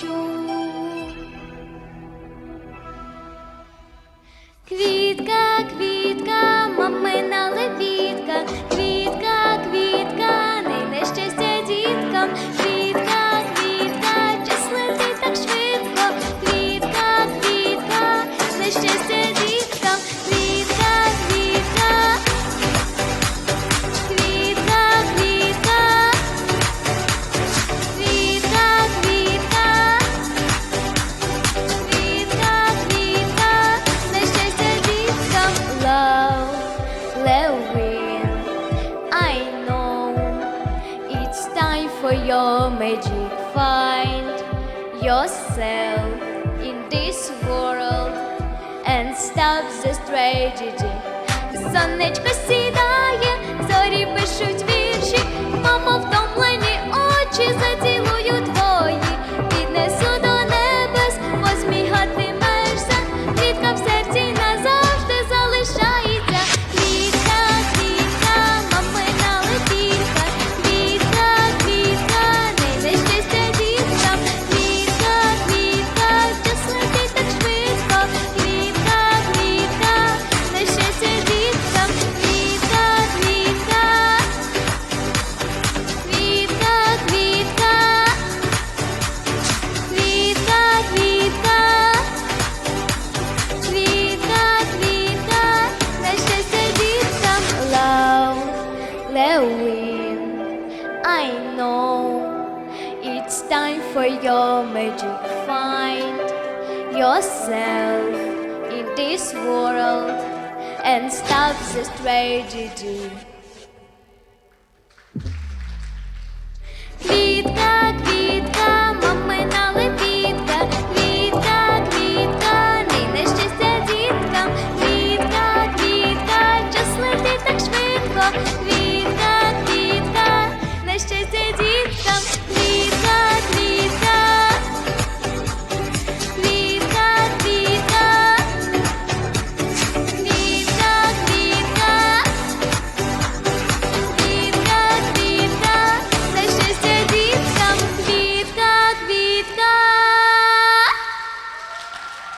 lost time for your magic. Find yourself in this world and stop the tragedy. Сонечко сідає, зорі пишуть вірші, мамо втомлені очі зацілую I know it's time for your magic. Find yourself in this world and stop this tragedy.